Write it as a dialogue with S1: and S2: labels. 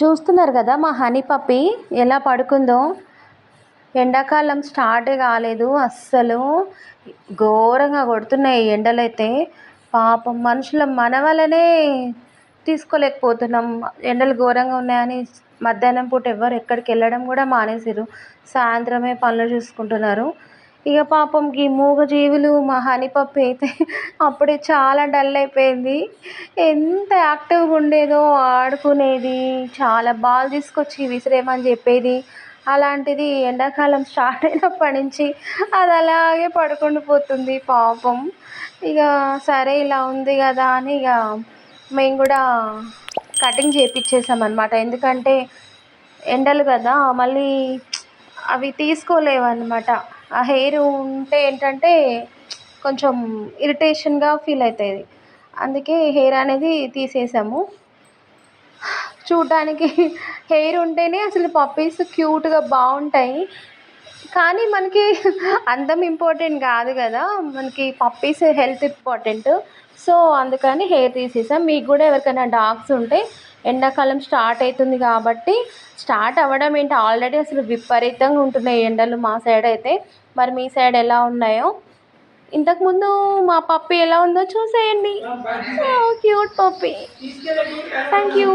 S1: చూస్తున్నారు కదా మా హనీ పప్పి ఎలా పడుకుందో? ఎండాకాలం స్టార్ట్ కాలేదు అస్సలు. ఘోరంగా కొడుతున్నాయి ఎండలైతే. పాపం మనుషుల మన వల్లనే తీసుకోలేకపోతున్నాం. ఎండలు ఘోరంగా ఉన్నాయని మధ్యాహ్నం పూట ఎవ్వరు ఎక్కడికి వెళ్ళడం కూడా మానేసారు సాయంత్రమే పనులు చూసుకుంటున్నారు. ఇక పాపం ఈ మూగజీవులు మా హనీ అయితే అప్పుడే చాలా డల్ అయిపోయింది. ఎంత యాక్టివ్గా ఉండేదో ఆడుకునేది చాలా బాల్ తీసుకొచ్చి విసిరేమని చెప్పేది. అలాంటిది ఎండాకాలం స్టార్ట్ అయినప్పటి నుంచి అది అలాగే పడుకుండి పోతుంది పాపం. ఇక సరే ఇలా ఉంది కదా అని ఇక మేము కూడా కటింగ్ చేయించేసాం అనమాట ఎందుకంటే ఎండలు కదా మళ్ళీ అవి తీసుకోలేవన్నమాట. ఆ హెయిర్ ఉంటే ఏంటంటే కొంచెం ఇరిటేషన్గా ఫీల్ అవుతుంది అందుకే హెయిర్ అనేది తీసేసాము. చూడడానికి హెయిర్ ఉంటేనే అసలు పప్పీస్ క్యూట్గా బాగుంటాయి. కానీ మనకి అందం ఇంపార్టెంట్ కాదు కదా. మనకి పప్పీస్ హెల్త్ ఇంపార్టెంట్ సో అందుకని హెయిర్ తీసేసాం. మీకు కూడా ఎవరికైనా డాగ్స్ ఉంటే ఎండాకాలం స్టార్ట్ అవుతుంది కాబట్టి స్టార్ట్ అవ్వడం ఏంటి? ఆల్రెడీ అసలు విపరీతంగా ఉంటున్నాయి ఎండలు మా సైడ్ అయితే. మరి మీ సైడ్ ఎలా ఉన్నాయో? ఇంతకుముందు మా పప్పి ఎలా ఉందో చూసేయండి. Cute puppy. Thank you